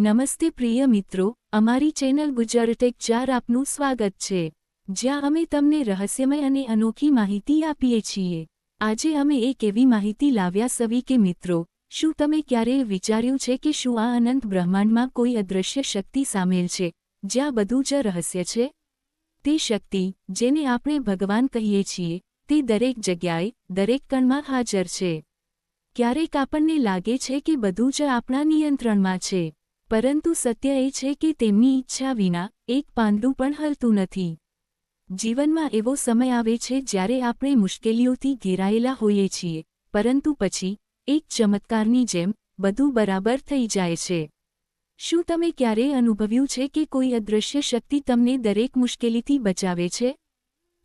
નમસ્તે પ્રિય મિત્રો, અમારી ચેનલ ગુજરટેક ચાર આપનું સ્વાગત છે. જ્યાં અમે તમને રહસ્યમય અને અનોખી માહિતી આપીએ છીએ. આજે અમે એક એવી માહિતી લાવ્યા સવી કે મિત્રો, શું તમે ક્યારેય વિચાર્યું છે કે શું આ અનંત બ્રહ્માંડમાં કોઈ અદૃશ્ય શક્તિ સામેલ છે, જ્યાં બધું જ રહસ્ય છે? તે શક્તિ, જેને આપણે ભગવાન કહીએ છીએ, તે દરેક જગ્યાએ, દરેક કણમાં હાજર છે. ક્યારેક આપણને લાગે છે કે બધું જ આપણા નિયંત્રણમાં છે. પરંતુ સત્ય એ છે કે તેમની ઈચ્છા વિના એક પાંદડું પણ હલતું નથી. જીવનમાં એવો સમય આવે છે જ્યારે આપણે મુશ્કેલીઓથી ઘેરાયેલા હોઈએ છીએ, પરંતુ પછી એક ચમત્કારની જેમ બધું બરાબર થઈ જાય છે. શું તમે ક્યારેય અનુભવ્યું છે કે કોઈ અદૃશ્ય શક્તિ તમને દરેક મુશ્કેલીથી બચાવે છે?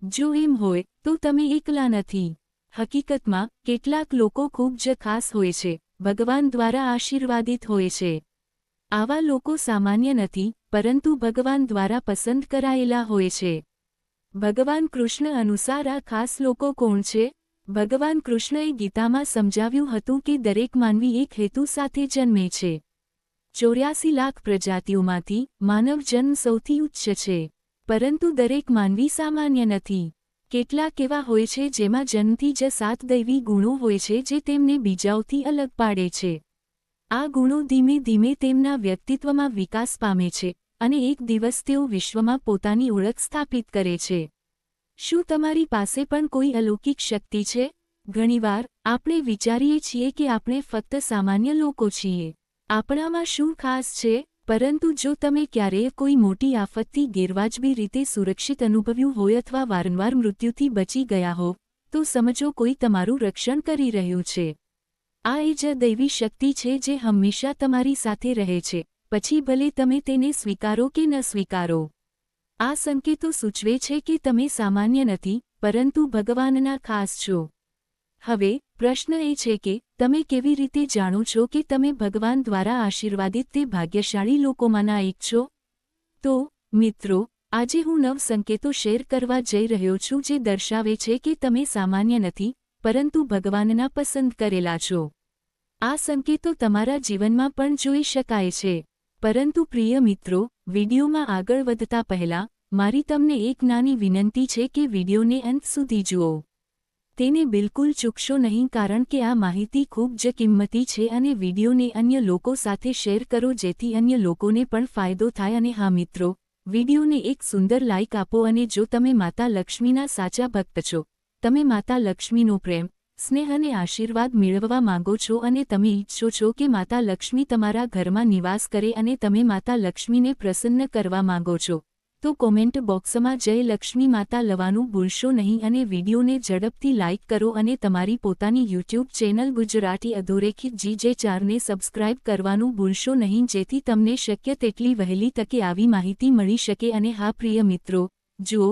જો એમ હોય, તો તમે એકલા નથી. હકીકતમાં, કેટલાક લોકો ખૂબ જ ખાસ હોય છે, ભગવાન દ્વારા આશીર્વાદિત હોય છે. આવા લોકો સામાન્ય નથી, પરંતુ ભગવાન દ્વારા પસંદ કરાયેલા હોય છે. ભગવાન કૃષ્ણ અનુસાર આ ખાસ લોકો કોણ છે? ભગવાન કૃષ્ણએ ગીતામાં સમજાવ્યું હતું કે દરેક માનવી એક હેતુ સાથે જન્મે છે. ચોર્યાસી લાખ પ્રજાતિઓમાંથી માનવ જન્મ સૌથી ઉચ્ચ છે, પરંતુ દરેક માનવી સામાન્ય નથી. કેટલાક એવા હોય છે જેમાં જન્મથી જ સાત દૈવી ગુણો હોય છે જે તેમને બીજાઓથી અલગ પાડે છે. આ ગુણો ધીમે ધીમે તેમના વ્યક્તિત્વમાં વિકાસ પામે છે અને એક દિવસ તેઓ વિશ્વમાં પોતાની ઓળખ સ્થાપિત કરે છે. શું તમારી પાસે પણ કોઈ અલૌકિક શક્તિ છે? ઘણીવાર આપણે વિચારીએ છીએ કે આપણે ફક્ત સામાન્ય લોકો છીએ. આપણામાં શું ખાસ છે? પરંતુ જો તમે ક્યારેય કોઈ મોટી આફતથી ગેરવાજબી રીતે સુરક્ષિત અનુભવ્યું હોય અથવા વારંવાર મૃત્યુથી બચી ગયા હો, તો સમજો કોઈ તમારું રક્ષણ કરી રહ્યું છે. આ એ જ દૈવી શક્તિ છે જે હંમેશા તમારી સાથે રહે છે. પછી ભલે તમે તેને સ્વીકારો કે ન સ્વીકારો. આ સંકેતો સૂચવે છે કે તમે સામાન્ય નથી, પરંતુ ભગવાનના ખાસ છો. હવે, પ્રશ્ન એ છે કે તમે કેવી રીતે જાણો છો કે તમે ભગવાન દ્વારા આશીર્વાદિત તે ભાગ્યશાળી લોકોમાંના એક છો? તો, મિત્રો, આજે હું નવ સંકેતો શેર કરવા જઈ રહ્યો છું જે દર્શાવે છે કે તમે સામાન્ય નથી, પરંતુ ભગવાનના પસંદ કરેલા છો. આ સંકેતો તમારા જીવનમાં પણ જોઈ શકાય છે. પરંતુ પ્રિય મિત્રો, વિડીયોમાં આગળ વધતા પહેલા, મારી તમને એક નાની વિનંતી છે કે વિડીયોને અંત સુધી જુઓ. તેને બિલકુલ ચૂકશો નહીં કારણ કે આ માહિતી ખૂબ જ કિંમતી છે અને વિડીયોને અન્ય લોકો સાથે શેર કરો જેથી અન્ય લોકોને પણ ફાયદો થાય અને હા મિત્રો, વિડીયોને એક સુંદર લાઇક આપો અને જો તમે માતા લક્ષ્મીના સાચા ભક્ત છો, તમે માતા લક્ષ્મીનો પ્રેમ સ્નેહ અને આશીર્વાદ મેળવવા માંગો છો અને તમે ઈચ્છો છો કે માતા લક્ષ્મી તમારા ઘરમાં નિવાસ કરે અને તમે માતા લક્ષ્મીને પ્રસન્ન કરવા માંગો છો, તો કોમેન્ટ બોક્સમાં જય લક્ષ્મી માતા લવાનું ભૂલશો નહીં અને વિડીયોને ઝડપથી લાઇક કરો અને તમારી પોતાની યુટ્યુબ ચેનલ ગુજરાતી અધોરેખિત જીજે ચારને સબસ્ક્રાઇબ કરવાનું ભૂલશો નહીં જેથી તમને શક્ય તેટલી વહેલી તકે આવી માહિતી મળી શકે અને હા, પ્રિય મિત્રો, જુઓ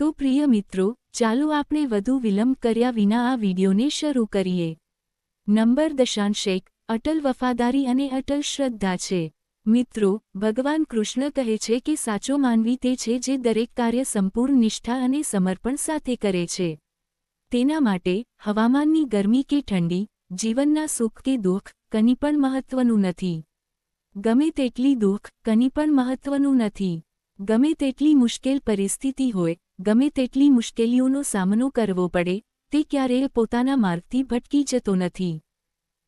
તો પ્રિય મિત્રો, ચાલો આપણે વધુ વિલંબ કર્યા વિના આ વિડીયોને શરૂ કરીએ. નંબર દશાંશ એક અટલ વફાદારી અને અટલ શ્રદ્ધા છે. મિત્રો, ભગવાન કૃષ્ણ કહે છે કે સાચો માનવી તે છે જે દરેક કાર્ય સંપૂર્ણ નિષ્ઠા અને સમર્પણ સાથે કરે છે. તેના માટે, હવામાનની ગરમી કે ઠંડી, જીવનના સુખ કે દુઃખ, કની પણ મહત્વનું નથી. ગમે તેટલી દુઃખ, કની પણ મહત્વનું નથી. ગમે તેટલી મુશ્કેલ પરિસ્થિતિ હોય, ગમે તેટલી મુશ્કેલીઓનો સામનો કરવો પડે, તે ક્યારેય પોતાના માર્ગથી ભટકી જતો નથી.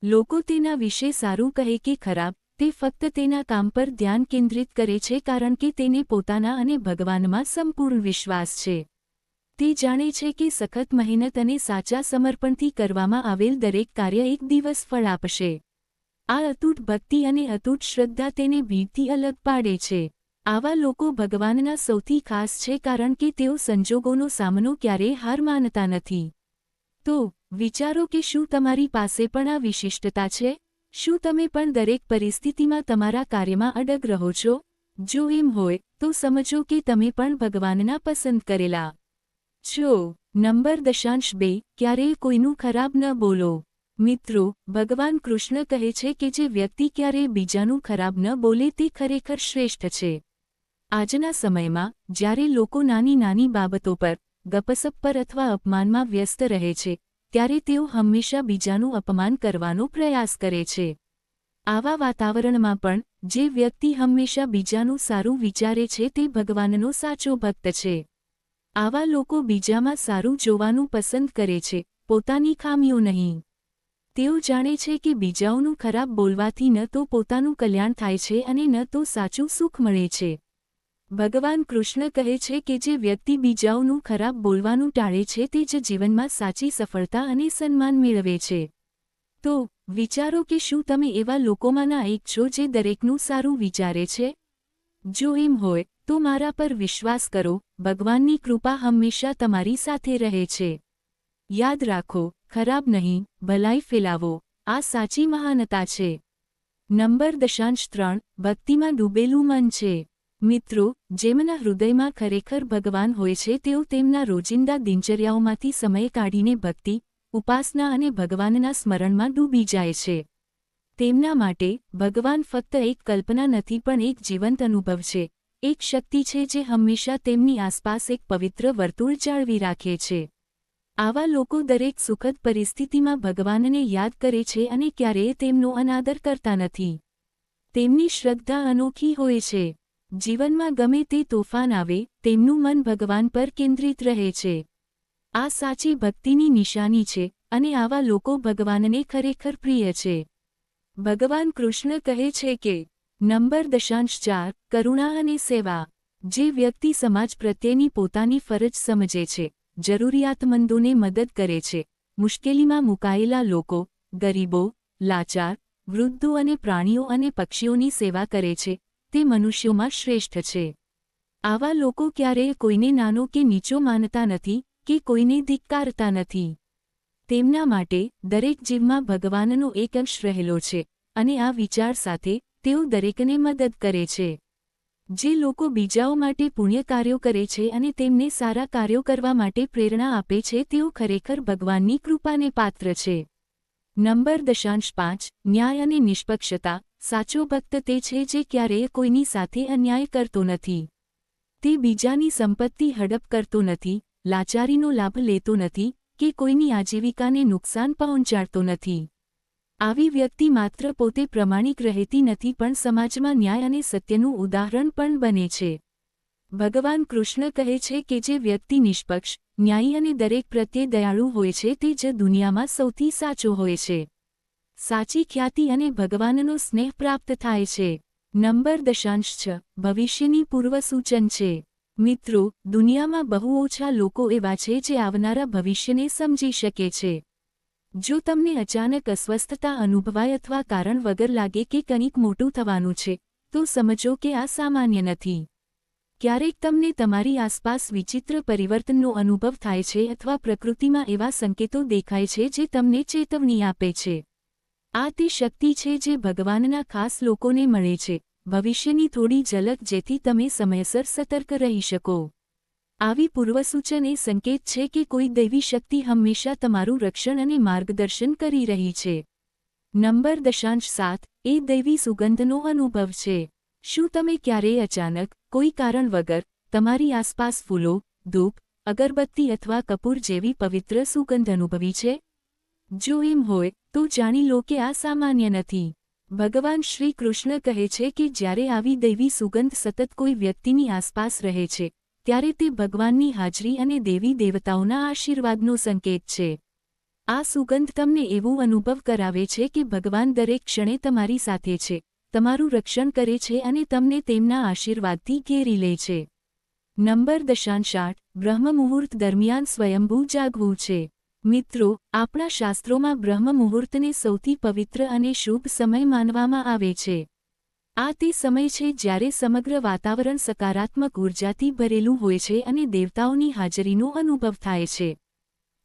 લોકો તેના વિશે સારું કહે કે ખરાબ, તે ફક્ત તેના કામ પર ધ્યાન કેન્દ્રિત કરે છે કારણ કે તેને પોતાના અને ભગવાનમાં સંપૂર્ણ વિશ્વાસ છે. તે જાણે છે કે સખત મહેનત અને સાચા સમર્પણથી કરવામાં આવેલ દરેક કાર્ય એક દિવસ ફળ આપશે. આ અતૂટ ભક્તિ અને અતૂટ શ્રદ્ધા તેને ભીડથી અલગ પાડે છે. આવા લોકો ભગવાનના સૌથી ખાસ છે કારણ કે તેઓ સંજોગોનો સામનો ક્યારેય હાર માનતા નથી. તો, વિચારો કે શું તમારી પાસે પણ આ વિશિષ્ટતા છે? શું તમે પણ દરેક પરિસ્થિતિમાં તમારા કાર્યમાં અડગ રહો છો? જો એમ હોય, તો સમજો કે તમે પણ ભગવાનના પસંદ કરેલા. છો, નંબર દશાંશ બે, ક્યારેય કોઈનું ખરાબ ન બોલો. મિત્રો, ભગવાન કૃષ્ણ કહે છે કે જે વ્યક્તિ ક્યારેય બીજાનું ખરાબ ન બોલે તે ખરેખર શ્રેષ્ઠ છે. આજના સમયમાં, જ્યારે લોકો નાની નાની બાબતો પર, ગપસપ પર અથવા અપમાનમાં વ્યસ્ત રહે છે, ત્યારે તેઓ હંમેશા બીજાનું અપમાન કરવાનો પ્રયાસ કરે છે. આવા વાતાવરણમાં પણ, જે વ્યક્તિ હંમેશા બીજાનું સારું વિચારે છે તે ભગવાનનો સાચો ભક્ત છે. આવા લોકો બીજામાં સારું જોવાનું પસંદ કરે છે, પોતાની ખામીઓ નહીં. તેઓ જાણે છે કે બીજાઓનું ખરાબ બોલવાથી ન તો પોતાનું કલ્યાણ થાય છે અને ન તો સાચું સુખ મળે છે. ભગવાન કૃષ્ણ કહે છે કે જે વ્યક્તિ બીજાઓનું ખરાબ બોલવાનું ટાળે છે તે જ જીવનમાં સાચી સફળતા અને સન્માન મેળવે છે. તો, વિચારો કે શું તમે એવા લોકોમાંના એક છો જે દરેકનું સારું વિચારે છે? જો એમ હોય, તો મારા પર વિશ્વાસ કરો, ભગવાનની કૃપા હંમેશા તમારી સાથે રહે છે. યાદ રાખો, ખરાબ નહીં, ભલાઈ ફેલાવો, આ સાચી મહાનતા છે. નંબર દશાંશ ત્રણ, ભક્તિમાં ડૂબેલું મન છે. મિત્રો, જેમના હૃદયમાં ખરેખર ભગવાન હોય છે, તેઓ તેમના રોજિંદા દિનચર્યાઓમાંથી સમય કાઢીને ભક્તિ, ઉપાસના અને ભગવાનના સ્મરણમાં ડૂબી જાય છે. તેમના માટે, ભગવાન ફક્ત એક કલ્પના નથી, પણ એક જીવંત અનુભવ છે. એક શક્તિ છે જે હંમેશા તેમની આસપાસ એક પવિત્ર વર્તુળ જાળવી રાખે છે. આવા લોકો દરેક સુખદ પરિસ્થિતિમાં ભગવાનને યાદ કરે છે અને ક્યારેય તેમનો અનાદર કરતા નથી. તેમની શ્રદ્ધા અનોખી હોય છે. જીવનમાં ગમે તે તોફાન આવે, તેમનું મન ભગવાન પર કેન્દ્રિત રહે છે. આ સાચી ભક્તિની નિશાની છે અને આવા લોકો ભગવાનને ખરેખર પ્રિય છે. ભગવાન કૃષ્ણ કહે છે કે, નંબર દશાંશ ચાર, કરુણા અને સેવા. જે વ્યક્તિ સમાજ પ્રત્યેની પોતાની ફરજ સમજે છે, જરૂરિયાતમંદોને મદદ કરે છે. મુશ્કેલીમાં મુકાયેલા લોકો, ગરીબો, લાચાર, વૃદ્ધો અને પ્રાણીઓ અને પક્ષીઓની સેવા કરે છે તે મનુષ્યોમાં શ્રેષ્ઠ છે. આવા લોકો ક્યારેય કોઈને નાનો કે નીચો માનતા નથી કે કોઈને ધિક્કારતા નથી. તેમના માટે દરેક જીવમાં ભગવાનનો એક અંશ રહેલો છે અને આ વિચાર સાથે તેઓ દરેકને મદદ કરે છે. જે લોકો બીજાઓ માટે પુણ્ય કાર્યો કરે છે અને તેમને સારા કાર્યો કરવા માટે પ્રેરણા આપે છે તેઓ ખરેખર ભગવાનની કૃપાને પાત્ર છે. નંબર દશાંશ પાંચ, ન્યાય અને નિષ્પક્ષતા સાચો ભક્ત તે છે જે ક્યારેય કોઈની સાથે અન્યાય કરતો નથી. તે બીજાની સંપત્તિ હડપ કરતો નથી, લાચારીનો લાભ લેતો નથી કે કોઈની આજીવિકાને નુકસાન પહોંચાડતો નથી. આવી વ્યક્તિ માત્ર પોતે પ્રમાણિક રહેતી નથી પણ સમાજમાં ન્યાય અને સત્યનું ઉદાહરણ પણ બને છે. ભગવાન કૃષ્ણ કહે છે કે જે વ્યક્તિ નિષ્પક્ષ, ન્યાયી અને દરેક પ્રત્યે દયાળુ હોય છે તે જ દુનિયામાં સૌથી સાચો હોય છે. સાચી ખ્યાતિ અને ભગવાનનો સ્નેહ પ્રાપ્ત થાય છે. નંબર દશાંશ છ. ભવિષ્યની પૂર્વસૂચન છે. મિત્રો, દુનિયામાં બહુ ઓછા લોકો એવા છે જે આવનારા ભવિષ્યને સમજી શકે છે. જો તમને અચાનક અસ્વસ્થતા અનુભવાય અથવા કારણ વગર લાગે કે કંઈક મોટું થવાનું છે, તો સમજો કે આ સામાન્ય નથી. ક્યારેક તમને તમારી આસપાસ વિચિત્ર પરિવર્તનનો અનુભવ થાય છે અથવા પ્રકૃતિમાં એવા સંકેતો દેખાય છે જે તમને ચેતવણી આપે છે. આ તે શક્તિ છે જે ભગવાનના ખાસ લોકોને મળે છે. ભવિષ્યની થોડી ઝલક જેથી તમે સમયસર સતર્ક રહી શકો. આવી પૂર્વસૂચન એ સંકેત છે કે કોઈ દૈવી શક્તિ હંમેશા તમારું રક્ષણ અને માર્ગદર્શન કરી રહી છે. નંબર દશાંશ સાત. એ દૈવી સુગંધનો અનુભવ છે. શું તમે ક્યારેય અચાનક, કોઈ કારણ વગર, તમારી આસપાસ ફૂલો, ધૂપ, અગરબત્તી અથવા કપૂર જેવી પવિત્ર સુગંધ અનુભવી છે? જો એમ હોય, તો જાણી લો કે આ સામાન્ય નથી. ભગવાન શ્રી કૃષ્ણ કહે છે કે જ્યારે આવી દૈવી સુગંધ સતત કોઈ વ્યક્તિની આસપાસ રહે છે, ત્યારે તે ભગવાનની હાજરી અને દેવી દેવતાઓના આશીર્વાદનો સંકેત છે. આ સુગંધ તમને એવું અનુભવ કરાવે છે કે ભગવાન દરેક ક્ષણે તમારી સાથે છે, તમારું રક્ષણ કરે છે અને તમને તેમના આશીર્વાદથી ઘેરી લે છે. નંબર દશાંશ આઠ બ્રહ્મ મુહૂર્ત દરમિયાન સ્વયંભૂ જાગવું છે. મિત્રો, આપણા શાસ્ત્રોમાં બ્રહ્મ મુહૂર્તને સૌથી પવિત્ર અને શુભ સમય માનવામાં આવે છે. આ તે સમય છે જ્યારે સમગ્ર વાતાવરણ સકારાત્મક ઉર્જાથી ભરેલું હોય છે અને દેવતાઓની હાજરીનો અનુભવ થાય છે.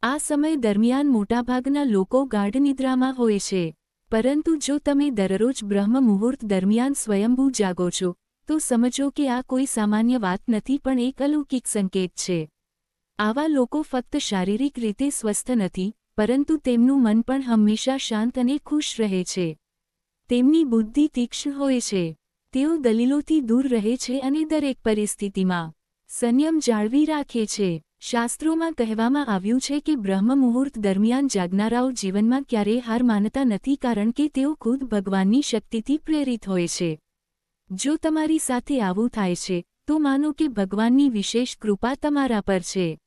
આ સમય દરમિયાન મોટાભાગના લોકો ગાઢ નિદ્રામાં હોય છે. પરંતુ જો તમે દરરોજ બ્રહ્મ મુહૂર્ત દરમિયાન સ્વયંભૂ જાગો છો, તો સમજો કે આ કોઈ સામાન્ય વાત નથી પણ એક અલૌકિક સંકેત છે. આવા લોકો ફક્ત શારીરિક રીતે સ્વસ્થ નથી, પરંતુ તેમનું મન પણ હંમેશા શાંત અને ખુશ રહે છે. તેમની બુદ્ધિ તીક્ષ્ણ હોય છે. તેઓ દલીલોથી દૂર રહે છે અને દરેક પરિસ્થિતિમાં સંયમ જાળવી રાખે છે. શાસ્ત્રોમાં કહેવામાં આવ્યું છે કે બ્રહ્મ મુહૂર્ત દરમિયાન જાગનારાઓ જીવનમાં ક્યારેય હાર માનતા નથી કારણ કે તેઓ ખુદ ભગવાનની શક્તિથી પ્રેરિત હોય છે. જો તમારી સાથે આવું થાય છે, તો માનો કે ભગવાનની વિશેષ કૃપા તમારા પર છે.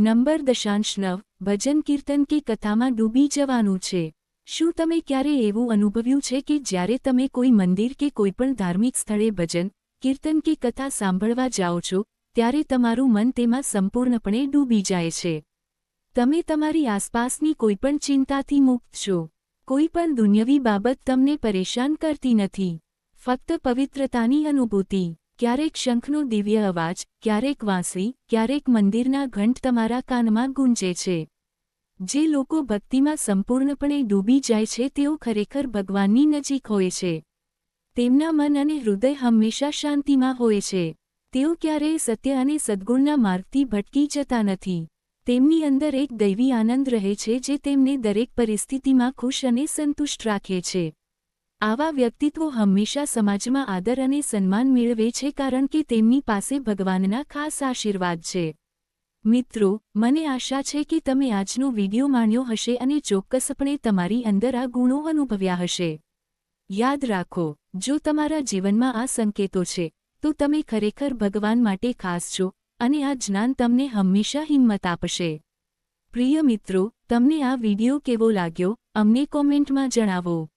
નંબર દશાંશ નવ, ભજન કીર્તન કે કથામાં ડૂબી જવાનું છે. શું તમે ક્યારે એવું અનુભવ્યું છે કે જ્યારે તમે કોઈ મંદિર કે કોઈપણ ધાર્મિક સ્થળે ભજન, કીર્તન કે કથા સાંભળવા જાઓ છો, ત્યારે તમારું મન તેમાં સંપૂર્ણપણે ડૂબી જાય છે? તમે તમારી આસપાસની કોઈપણ ચિંતાથી મુક્ત છો. કોઈપણ દુન્યવી બાબત તમને પરેશાન કરતી નથી. ફક્ત પવિત્રતાની અનુભૂતિ. ક્યારેક શંખનો દિવ્ય અવાજ, ક્યારેક વાંસળી, ક્યારેક મંદિરના ઘંટ તમારા કાનમાં ગુંજે છે. જે લોકો ભક્તિમાં સંપૂર્ણપણે ડૂબી જાય છે તેઓ ખરેખર ભગવાનની નજીક હોય છે. તેમના મન અને હૃદય હંમેશા શાંતિમાં હોય છે. તેઓ ક્યારેય સત્ય અને સદ્ગુણના માર્ગથી ભટકી જતા નથી. તેમની અંદર એક દૈવી આનંદ રહે છે જે તેમને દરેક પરિસ્થિતિમાં ખુશ અને સંતુષ્ટ રાખે છે. આવા વ્યક્તિત્વો હંમેશા સમાજમાં આદર અને સન્માન મેળવે છે કારણ કે તેમની પાસે ભગવાનના ખાસ આશીર્વાદ છે. મિત્રો, મને આશા છે કે તમે આજનો વિડિયો માણ્યો હશે અને ચોક્કસપણે તમારી અંદર આ ગુણો અનુભવ્યા હશે. યાદ રાખો, જો તમારા જીવનમાં આ સંકેતો છે, તો તમે ખરેખર ભગવાન માટે ખાસ છો અને આ જ્ઞાન તમને હંમેશા હિંમત આપશે. પ્રિય મિત્રો, તમને આ વિડિયો કેવો લાગ્યો, અમને કોમેન્ટમાં જણાવો.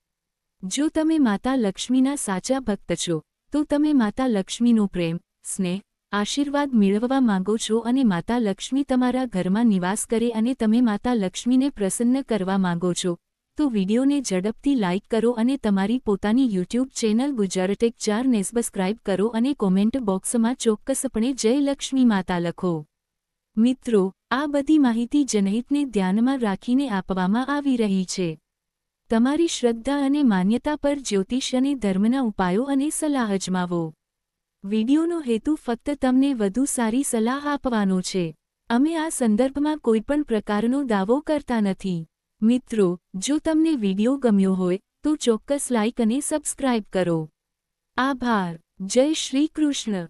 જો તમે માતા લક્ષ્મીના સાચા ભક્ત છો, તો તમે માતા લક્ષ્મીનો પ્રેમ, સ્નેહ, આશીર્વાદ મેળવવા માંગો છો અને માતા લક્ષ્મી તમારા ઘરમાં નિવાસ કરે અને તમે માતા લક્ષ્મીને પ્રસન્ન કરવા માંગો છો, તો વિડીયોને ઝડપથી લાઇક કરો અને તમારી પોતાની યુટ્યુબ ચેનલ ગુજરાટેક ચારને સબસ્ક્રાઇબ કરો અને કોમેન્ટ બોક્સમાં ચોક્કસપણે જય લક્ષ્મી માતા લખો. મિત્રો, આ બધી માહિતી જનહિતને ધ્યાનમાં રાખીને આપવામાં આવી રહી છે. તમારી શ્રદ્ધા અને માન્યતા પર જ્યોતિષ અને ધર્મના ઉપાયો અને સલાહ અજમાવો. વિડીયોનો હેતુ ફક્ત તમને વધુ સારી સલાહ આપવાનો છે. અમે આ સંદર્ભમાં કોઈપણ પ્રકારનો દાવો કરતા નથી. મિત્રો, જો તમને વિડિયો ગમ્યો હોય, તો ચોક્કસ લાઇક અને સબસ્ક્રાઇબ કરો. આભાર. જય શ્રી કૃષ્ણ.